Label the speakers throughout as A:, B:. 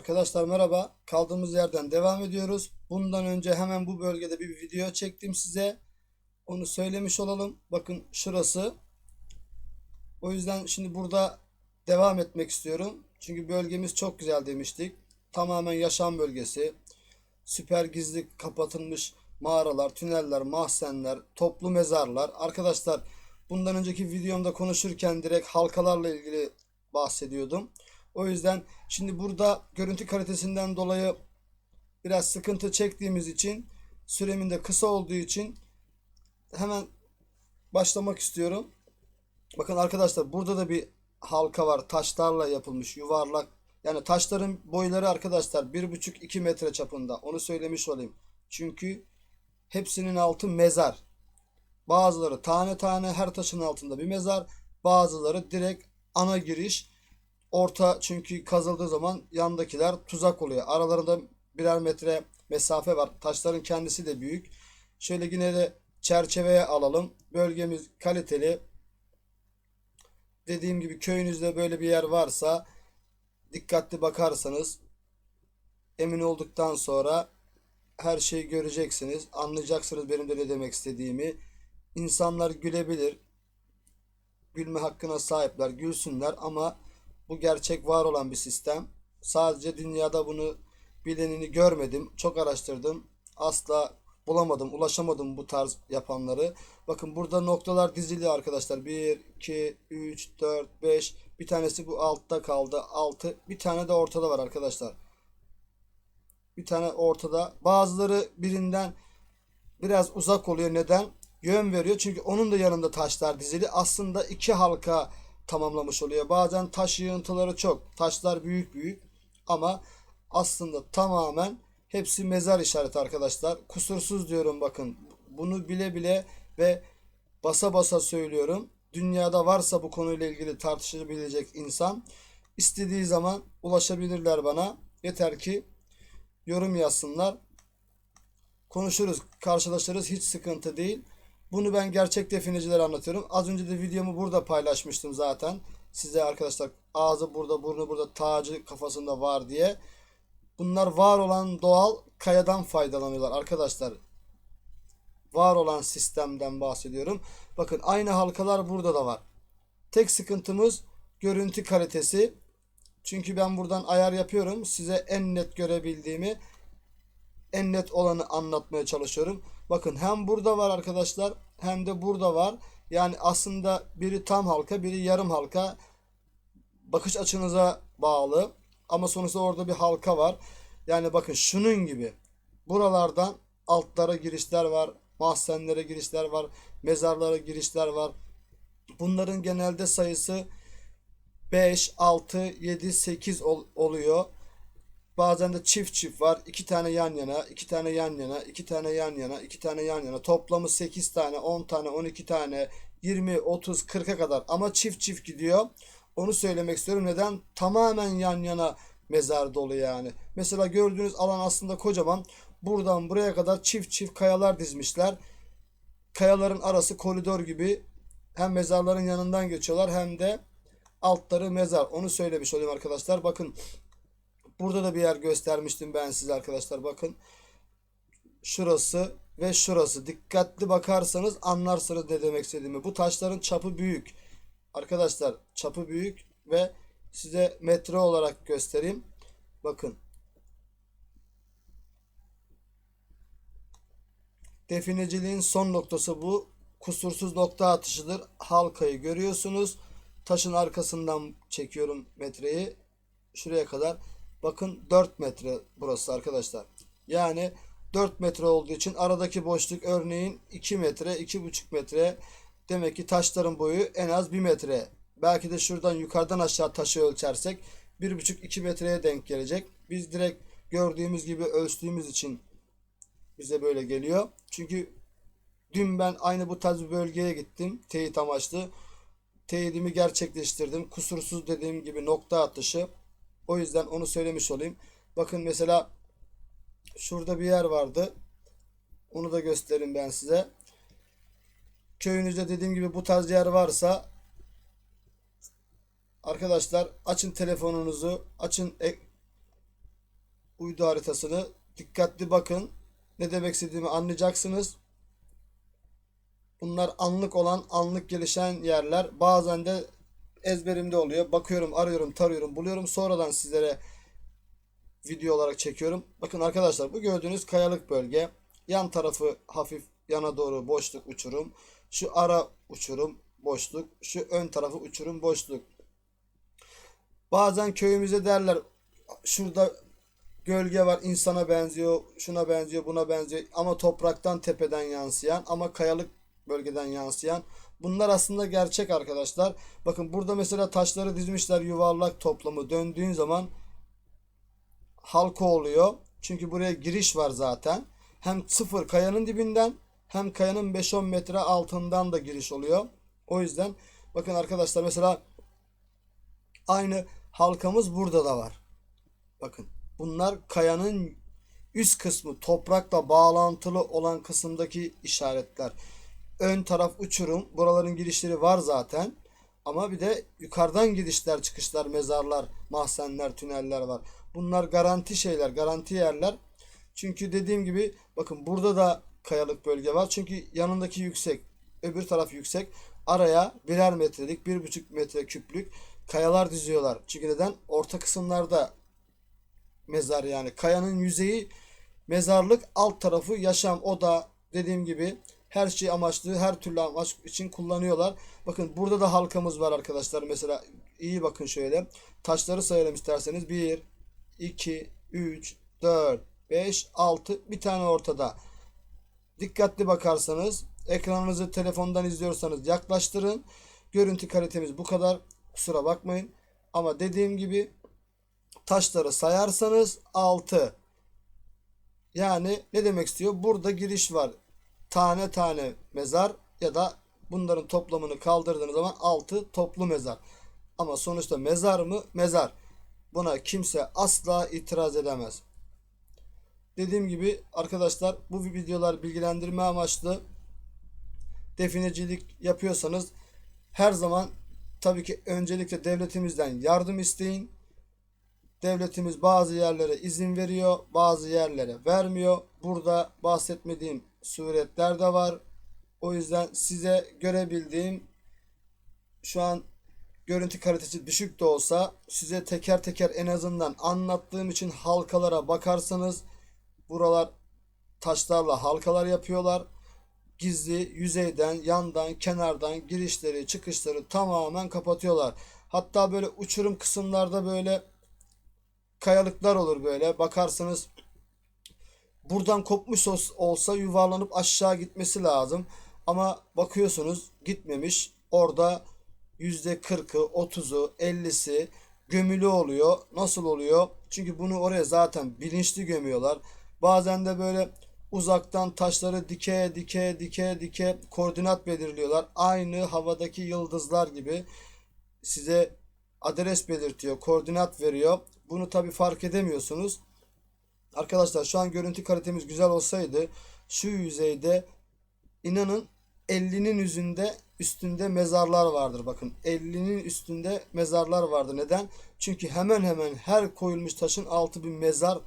A: Arkadaşlar merhaba. Kaldığımız yerden devam ediyoruz. Bundan önce hemen bu bölgede bir video çektim size. Onu söylemiş olalım. Bakın şurası. O yüzden şimdi burada devam etmek istiyorum. Çünkü bölgemiz çok güzel demiştik. Tamamen yaşam bölgesi. Süper gizli kapatılmış mağaralar, tüneller, mahzenler, toplu mezarlar. Arkadaşlar bundan önceki videomda konuşurken direkt halkalarla ilgili bahsediyordum. O yüzden şimdi burada görüntü kalitesinden dolayı biraz sıkıntı çektiğimiz için süremin de kısa olduğu için hemen başlamak istiyorum. Bakın arkadaşlar burada da bir halka var. Taşlarla yapılmış yuvarlak. Yani taşların boyları arkadaşlar 1,5-2 metre çapında. Onu söylemiş olayım. Çünkü hepsinin altı mezar. Bazıları tane tane her taşın altında bir mezar. Bazıları direkt ana giriş. Orta çünkü kazıldığı zaman yandakiler tuzak oluyor. Aralarında birer metre mesafe var. Taşların kendisi de büyük. Şöyle yine de çerçeveye alalım. Bölgemiz kaliteli. Dediğim gibi köyünüzde böyle bir yer varsa dikkatli bakarsanız emin olduktan sonra her şeyi göreceksiniz. Anlayacaksınız benim de ne demek istediğimi. İnsanlar gülebilir. Gülme hakkına sahipler. Gülsünler ama bu gerçek var olan bir sistem. Sadece dünyada bunu bilenini görmedim. Çok araştırdım. Asla bulamadım, ulaşamadım bu tarz yapanları. Bakın burada noktalar dizili arkadaşlar. 1, 2, 3, 4, 5. Bir tanesi bu altta kaldı. 6. Bir tane de ortada var arkadaşlar. Bir tane ortada. Bazıları birinden biraz uzak oluyor. Neden? Yön veriyor. Çünkü onun da yanında taşlar dizili. Aslında iki halka tamamlamış oluyor. Bazen taş yığıntıları çok. Taşlar büyük büyük. Ama aslında tamamen hepsi mezar işareti arkadaşlar. Kusursuz diyorum bakın. Bunu bile bile ve basa basa söylüyorum. Dünyada varsa bu konuyla ilgili tartışabilecek insan istediği zaman ulaşabilirler bana. Yeter ki yorum yazsınlar. Konuşuruz, karşılaşırız. Hiç sıkıntı değil. Bunu ben gerçek definecilere anlatıyorum. Az önce de videomu burada paylaşmıştım zaten. Size arkadaşlar ağzı burada, burnu burada, tacı kafasında var diye. Bunlar var olan doğal kayadan faydalanıyorlar arkadaşlar. Var olan sistemden bahsediyorum. Bakın aynı halkalar burada da var. Tek sıkıntımız görüntü kalitesi. Çünkü ben buradan ayar yapıyorum. Size en net görebildiğimi en net olanı anlatmaya çalışıyorum. Bakın hem burada var arkadaşlar hem de burada var. Yani aslında biri tam halka biri yarım halka. Bakış açınıza bağlı. Ama sonuçta orada bir halka var. Yani bakın şunun gibi. Buralardan altlara girişler var. Mahzenlere girişler var. Mezarlara girişler var. Bunların genelde sayısı 5, 6, 7, 8 ol- oluyor. Bazen de çift çift var. iki tane yan yana, iki tane yan yana, iki tane yan yana, iki tane yan yana. Toplamı 8 tane, 10 tane, 12 tane, 20, 30, 40'a kadar. Ama çift çift gidiyor. Onu söylemek istiyorum. Neden? Tamamen yan yana mezar dolu yani. Mesela gördüğünüz alan aslında kocaman. Buradan buraya kadar çift çift kayalar dizmişler. Kayaların arası koridor gibi. Hem mezarların yanından geçiyorlar hem de altları mezar. Onu söylemiş olayım arkadaşlar. Bakın Burada da bir yer göstermiştim ben size arkadaşlar. Bakın. Şurası ve şurası. Dikkatli bakarsanız anlarsınız ne demek istediğimi. Bu taşların çapı büyük. Arkadaşlar çapı büyük ve size metre olarak göstereyim. Bakın. Defineciliğin son noktası bu. Kusursuz nokta atışıdır. Halkayı görüyorsunuz. Taşın arkasından çekiyorum metreyi. Şuraya kadar. Bakın 4 metre burası arkadaşlar. Yani 4 metre olduğu için aradaki boşluk örneğin 2 metre, 2,5 metre. Demek ki taşların boyu en az 1 metre. Belki de şuradan yukarıdan aşağı taşı ölçersek 1,5-2 metreye denk gelecek. Biz direkt gördüğümüz gibi ölçtüğümüz için bize böyle geliyor. Çünkü dün ben aynı bu tarz bir bölgeye gittim. Teyit amaçlı. Teyidimi gerçekleştirdim. Kusursuz dediğim gibi nokta atışı. O yüzden onu söylemiş olayım. Bakın mesela şurada bir yer vardı. Onu da göstereyim ben size. Köyünüzde dediğim gibi bu tarz yer varsa arkadaşlar açın telefonunuzu, açın e- uydu haritasını dikkatli bakın. Ne demek istediğimi anlayacaksınız. Bunlar anlık olan, anlık gelişen yerler. Bazen de ezberimde oluyor. Bakıyorum, arıyorum, tarıyorum, buluyorum. Sonradan sizlere video olarak çekiyorum. Bakın arkadaşlar bu gördüğünüz kayalık bölge. Yan tarafı hafif yana doğru boşluk uçurum. Şu ara uçurum boşluk. Şu ön tarafı uçurum boşluk. Bazen köyümüze derler şurada gölge var insana benziyor, şuna benziyor, buna benziyor ama topraktan tepeden yansıyan ama kayalık bölgeden yansıyan. Bunlar aslında gerçek arkadaşlar. Bakın burada mesela taşları dizmişler yuvarlak toplamı döndüğün zaman halka oluyor. Çünkü buraya giriş var zaten. Hem sıfır kayanın dibinden hem kayanın 5-10 metre altından da giriş oluyor. O yüzden bakın arkadaşlar mesela aynı halkamız burada da var. Bakın bunlar kayanın üst kısmı toprakla bağlantılı olan kısımdaki işaretler. Ön taraf uçurum. Buraların girişleri var zaten. Ama bir de yukarıdan girişler, çıkışlar, mezarlar, mahzenler, tüneller var. Bunlar garanti şeyler, garanti yerler. Çünkü dediğim gibi bakın burada da kayalık bölge var. Çünkü yanındaki yüksek, öbür taraf yüksek. Araya birer metrelik, bir buçuk metre küplük kayalar diziyorlar. Çünkü neden? Orta kısımlarda mezar yani. Kayanın yüzeyi mezarlık, alt tarafı yaşam. O da dediğim gibi her şey amaçlı, her türlü amaç için kullanıyorlar. Bakın burada da halkamız var arkadaşlar. Mesela iyi bakın şöyle. Taşları sayalım isterseniz. 1, 2, 3, 4, 5, 6. Bir tane ortada. Dikkatli bakarsanız ekranınızı telefondan izliyorsanız yaklaştırın. Görüntü kalitemiz bu kadar. Kusura bakmayın. Ama dediğim gibi taşları sayarsanız 6. Yani ne demek istiyor? Burada giriş var. Tane tane mezar ya da bunların toplamını kaldırdığınız zaman 6 toplu mezar. Ama sonuçta mezar mı? Mezar. Buna kimse asla itiraz edemez. Dediğim gibi arkadaşlar bu videolar bilgilendirme amaçlı definecilik yapıyorsanız her zaman tabii ki öncelikle devletimizden yardım isteyin. Devletimiz bazı yerlere izin veriyor, bazı yerlere vermiyor. Burada bahsetmediğim suretler de var. O yüzden size görebildiğim şu an görüntü kalitesi düşük de olsa size teker teker en azından anlattığım için halkalara bakarsanız buralar taşlarla halkalar yapıyorlar. Gizli yüzeyden, yandan, kenardan girişleri, çıkışları tamamen kapatıyorlar. Hatta böyle uçurum kısımlarda böyle kayalıklar olur böyle. Bakarsınız buradan kopmuş olsa yuvarlanıp aşağı gitmesi lazım. Ama bakıyorsunuz gitmemiş. Orada %40'ı, 30'u, 50'si gömülü oluyor. Nasıl oluyor? Çünkü bunu oraya zaten bilinçli gömüyorlar. Bazen de böyle uzaktan taşları dike dike dike dike koordinat belirliyorlar. Aynı havadaki yıldızlar gibi size adres belirtiyor, koordinat veriyor. Bunu tabi fark edemiyorsunuz. Arkadaşlar şu an görüntü kalitemiz güzel olsaydı şu yüzeyde inanın 50'nin yüzünde üstünde mezarlar vardır. Bakın 50'nin üstünde mezarlar vardır. Neden? Çünkü hemen hemen her koyulmuş taşın altı bir mezar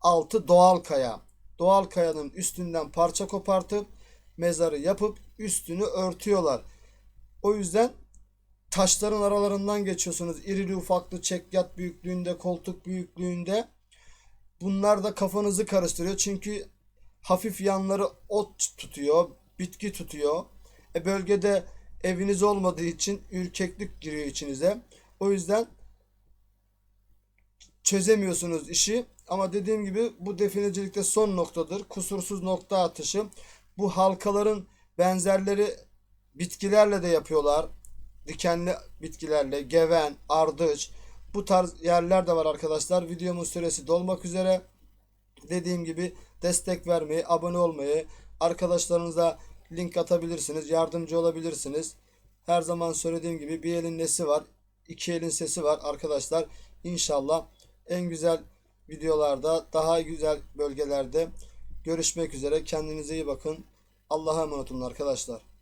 A: altı doğal kaya. Doğal kayanın üstünden parça kopartıp mezarı yapıp üstünü örtüyorlar. O yüzden taşların aralarından geçiyorsunuz. İrili ufaklı çekyat büyüklüğünde, koltuk büyüklüğünde. Bunlar da kafanızı karıştırıyor. Çünkü hafif yanları ot tutuyor, bitki tutuyor. E bölgede eviniz olmadığı için ürkeklik giriyor içinize. O yüzden çözemiyorsunuz işi. Ama dediğim gibi bu definecilikte son noktadır. Kusursuz nokta atışı. Bu halkaların benzerleri bitkilerle de yapıyorlar. Dikenli bitkilerle, geven, ardıç. Bu tarz yerler de var arkadaşlar. Videomun süresi dolmak üzere. Dediğim gibi destek vermeyi, abone olmayı, arkadaşlarınıza link atabilirsiniz, yardımcı olabilirsiniz. Her zaman söylediğim gibi bir elin nesi var, iki elin sesi var arkadaşlar. İnşallah en güzel videolarda, daha güzel bölgelerde görüşmek üzere. Kendinize iyi bakın. Allah'a emanet olun arkadaşlar.